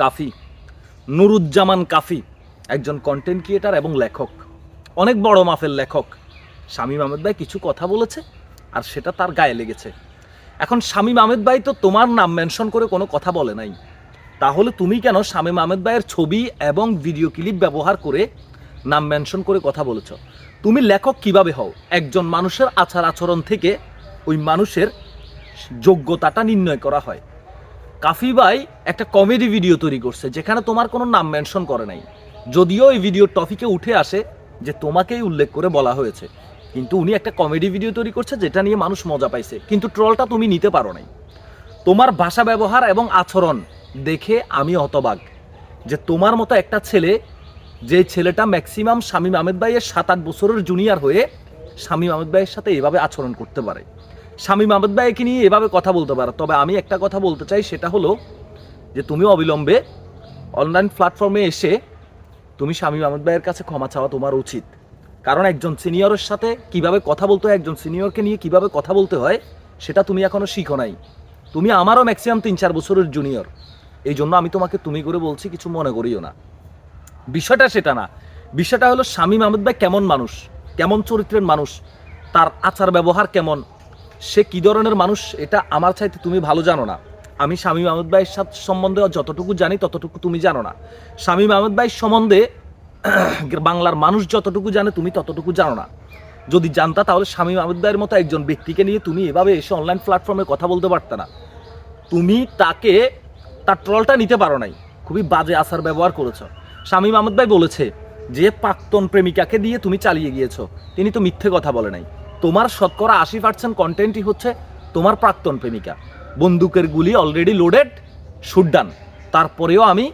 কাফি, নুরুজ্জামান কাফি, একজন content creator এবং লেখক, অনেক বড় মাফের লেখক। শামীম আহমেদ ভাই কিছু কথা বলেছে আর সেটা তার গায়ে লেগেছে। এখন শামীম আহমেদ ভাই তো তোমার নাম মেনশন করে কোনো কথা বলে নাই। তাহলে তুমি কেন শামীম আহমেদ ভাইয়ের ছবি এবং ভিডিও ক্লিপ ব্যবহার করে নাম মেনশন করে কথা বলেছ? তুমি লেখক কীভাবে হও? একজন মানুষের আচার আচরণ থেকে ওই মানুষের যোগ্যতাটা নির্ণয় করা হয়। কাফি ভাই একটা কমেডি ভিডিও তৈরি করছে, যেখানে তোমার কোনো নাম মেনশন করে নাই। যদিও এই ভিডিওর টপিকে উঠে আসে যে তোমাকেই উল্লেখ করে বলা হয়েছে। কিন্তু উনি একটা কমেডি ভিডিও তৈরি করছে যেটা নিয়ে মানুষ মজা পাইছে। কিন্তু ট্রলটা তুমি নিতে পারো নাই। তোমার ভাষা ব্যবহার এবং আচরণ দেখে আমি হতবাক যে তোমার মতো একটা ছেলে, যে ছেলেটা ম্যাক্সিমাম শামীম আহমেদ ভাইয়ের সাত আট বছরের জুনিয়র হয়ে শামীম আহমেদ ভাইয়ের সাথে এভাবে আচরণ করতে পারে। শামীম আহমেদ ভাইকে নিয়ে এভাবে কথা বলতে পারো। তবে আমি একটা কথা বলতে চাই, সেটা হলো যে তুমি অবিলম্বে অনলাইন প্ল্যাটফর্মে এসে তুমি স্বামী আহমেদ ভাইয়ের কাছে ক্ষমা চাওয়া তোমার উচিত। কারণ একজন সিনিয়রের সাথে কীভাবে কথা বলতে হয়, একজন সিনিয়রকে নিয়ে কীভাবে কথা বলতে হয়, সেটা তুমি এখনও শিখো নাই। তুমি আমারও ম্যাক্সিমাম তিন চার বছরের জুনিয়র এই জন্য আমি তোমাকে তুমি করে বলছি, কিছু মনে করিও না। বিষয়টা সেটা না। বিষয়টা হলো স্বামী আহমেদ ভাই কেমন মানুষ, কেমন চরিত্রের মানুষ, তার আচার ব্যবহার কেমন সে কী ধরনের মানুষ, এটা আমার চাইতে তুমি ভালো জানো না। আমি স্বামী আহমেদ ভাইয়ের সাথে সম্বন্ধে যতটুকু জানি, ততটুকু তুমি জানো না। স্বামী আহমেদ ভাই সম্বন্ধে বাংলার মানুষ যতটুকু জানে, তুমি ততটুকু জানো না। যদি জানতা, তাহলে স্বামী আহমেদ ভাইয়ের মতো একজন ব্যক্তিকে নিয়ে তুমি এভাবে এসে অনলাইন প্ল্যাটফর্মে কথা বলতে পারত না। তুমি তাকে, তার ট্রলটা নিতে পারো নাই। খুবই বাজে আসার ব্যবহার করেছ। স্বামী আহমেদ ভাই বলেছে, যে প্রাক্তন প্রেমিকাকে দিয়ে তুমি চালিয়ে গিয়েছো, তিনি তো মিথ্যে কথা বলে নাই। তোমার শতকরা আশি পার্সেন্ট কন্টেন্টই হচ্ছে তোমার প্রাক্তন প্রেমিকা। বন্দুকের গুলি অলরেডি লোডেড শুটডান তারপরেও আমি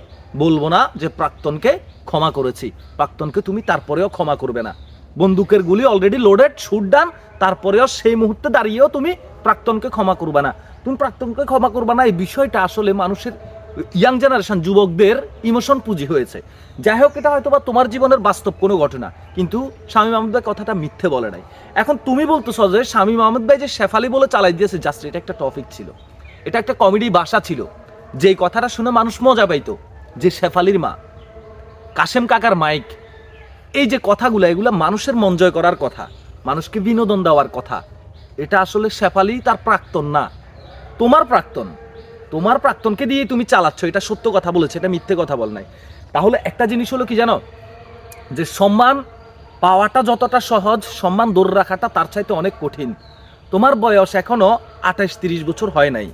বলব না যে প্রাক্তনকে ক্ষমা করেছি। প্রাক্তনকে তুমি তারপরেও ক্ষমা করবে না। বন্দুকের গুলি অলরেডি লোডেড শুটডান তারপরেও সেই মুহূর্তে দাঁড়িয়েও তুমি প্রাক্তনকে ক্ষমা করবে না। তুমি প্রাক্তনকে ক্ষমা করবে না, এই বিষয়টা আসলে মানুষের ইয়াং জেনারেশন যুবকদের ইমোশন পুঁজি হয়েছে। যাই হোক, এটা হয়তো বা তোমার জীবনের বাস্তব কোনো ঘটনা, কিন্তু স্বামী মাহমুদ কথাটা মিথ্যে বলে নাই। এখন তুমি বলতেছ যে স্বামী মাহমুদ ভাই যে শেফালি বলে চালাই দিয়েছে জাস্ট এটা একটা টপিক ছিল। এটা একটা কমেডি ভাষা ছিল, যেই কথাটা শুনে মানুষ মজা পাইতো, যে শেফালির মা, কাশেম কাকার মাইক। এই যে কথাগুলো, এগুলো মানুষের মন জয় করার কথা, মানুষকে বিনোদন দেওয়ার কথা, এটা আসলে শেফালি তার প্রাক্তন না, তোমার প্রাক্তন। তোমার প্রাক্তনকে দিয়ে তুমি চালাচ্ছ, এটা সত্য কথা বলেছে, এটা মিথ্যে কথা বল নাই। তাহলে একটা জিনিস হলো কি জানো? যে সম্মান পাওয়াটা যতটা সহজ, সম্মান ধরে রাখাটা তার চাইতে অনেক কঠিন। তোমার বয়স এখনও আঠাশ, তিরিশ বছর হয় নাই।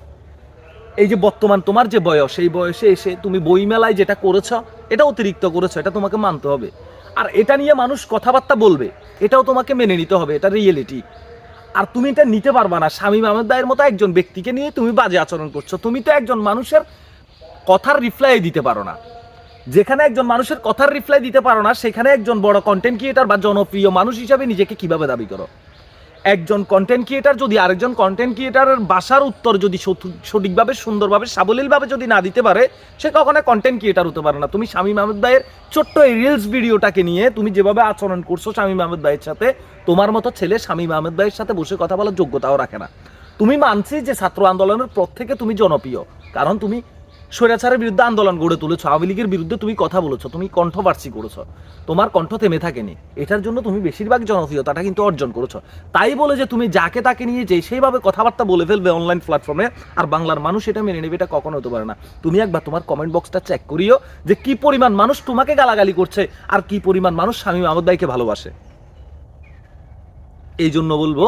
এই যে বর্তমান তোমার যে বয়স, এই বয়সে এসে তুমি বইমেলায় যেটা করেছ, এটা অতিরিক্ত করেছ, এটা তোমাকে মানতে হবে। আর এটা নিয়ে মানুষ কথাবার্তা বলবে, এটাও তোমাকে মেনে নিতে হবে, এটা রিয়েলিটি আর তুমি এটা নিতে পারবা না। শামীম আহমেদ ভাইয়ের মতো একজন ব্যক্তিকে নিয়ে তুমি বাজে আচরণ করছ। তুমি তো একজন মানুষের কথার রিপ্লাই দিতে পারো না। যেখানে একজন মানুষের কথার রিপ্লাই দিতে পারো না, সেখানে একজন বড় কন্টেন্ট ক্রিয়েটার বা জনপ্রিয় মানুষ হিসাবে নিজেকে কীভাবে দাবি করো? একজন কন্টেন্ট ক্রিয়েটার যদি আরেকজন কন্টেন্ট ক্রিয়েটারের বাসার উত্তর যদি সঠিকভাবে, সুন্দরভাবে, সাবলীলভাবে যদি না দিতে পারে, সে কখনো কন্টেন্ট ক্রিয়েটার হতে পারে না। তুমি স্বামী আহমেদ ভাইয়ের ছোট্ট এই রিলস ভিডিওটাকে নিয়ে তুমি যেভাবে আচরণ করছ স্বামী আহমেদ ভাইয়ের সাথে, তোমার মতো ছেলে স্বামী আহমেদ ভাইয়ের সাথে বসে কথা বলার যোগ্যতাও রাখে না। তুমি মানছি যে ছাত্র আন্দোলনের পর থেকে তুমি জনপ্রিয়, কারণ তুমি স্বৈরাচারের বিরুদ্ধে আন্দোলন গড়ে তুলেছো, আওয়ামী লীগের বিরুদ্ধে তুমি কথা বলেছ, তুমি কণ্ঠবার্সি করেছ, তোমার কণ্ঠ থেমে থাকেনি। এটার জন্য তুমি বেশিরভাগ জনপ্রিয়তাটা কিন্তু অর্জন করেছ। তাই বলে যে তুমি যাকে তাকে নিয়ে যে সেইভাবে কথাবার্তা বলে ফেলবে অনলাইন প্ল্যাটফর্মে আর বাংলার মানুষ এটা মেনে নেবে, এটা কখনো হতে পারে না। তুমি একবার তোমার কমেন্ট বক্সটা চেক করিও যে কি পরিমাণ মানুষ তোমাকে গালাগালি করছে, আর কি পরিমাণ মানুষ স্বামী মাহমুদ ভাইকে ভালোবাসে। এই জন্য বলব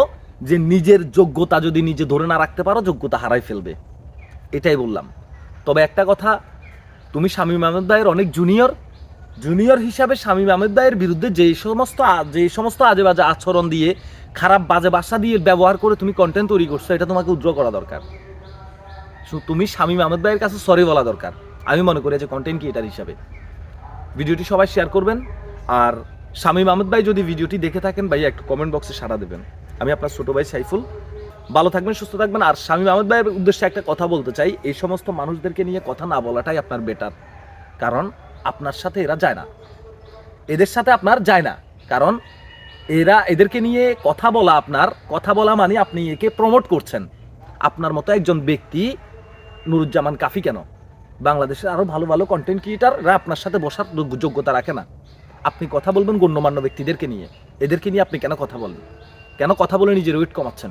যে নিজের যোগ্যতা যদি নিজে ধরে না রাখতে পারো, যোগ্যতা হারাই ফেলবে। এটাই বললাম। তবে একটা কথা, তুমি শামীম আহমেদ ভাইয়ের অনেক জুনিয়র জুনিয়র হিসাবে শামীম আহমেদ ভাইয়ের বিরুদ্ধে যে সমস্ত যে সমস্ত আজে বাজে আচরণ দিয়ে, খারাপ বাজে বাসা দিয়ে ব্যবহার করে তুমি কন্টেন্ট তৈরি করছ, এটা তোমাকে উদ্র করা দরকার। তুমি শামীম আহমেদ ভাইয়ের কাছে সরি বলা দরকার। আমি মনে করি যে কন্টেন্ট ক্রিয়েটার হিসাবে। ভিডিওটি সবাই শেয়ার করবেন, আর শামীম আহমেদ ভাই যদি ভিডিওটি দেখে থাকেন ভাই একটু কমেন্ট বক্সে সাড়া দেবেন। আমি আপনার ছোটো ভাই সাইফুল। ভালো থাকবেন, সুস্থ থাকবেন। আর শামীম আহমেদ ভাইয়ের উদ্দেশ্যে একটা কথা বলতে চাই, এই সমস্ত মানুষদেরকে নিয়ে কথা না বলাটাই আপনার বেটার কারণ আপনার সাথে এরা যায় না। এদের সাথে আপনার যায় না। কারণ এরা এদেরকে নিয়ে কথা বলা আপনার, কথা বলা মানে আপনি একে প্রমোট করছেন। আপনার মতো একজন ব্যক্তি নুরুজ্জামান কাফি কেন? বাংলাদেশের আরও ভালো ভালো কন্টেন্ট ক্রিয়েটাররা আপনার সাথে বসার যোগ্য- যোগ্যতা রাখে না। আপনি কথা বলবেন গণ্যমান্য ব্যক্তিদেরকে নিয়ে। এদেরকে নিয়ে আপনি কেন কথা বলেন? কেন কথা বলে নিজের ওয়েট কমাচ্ছেন?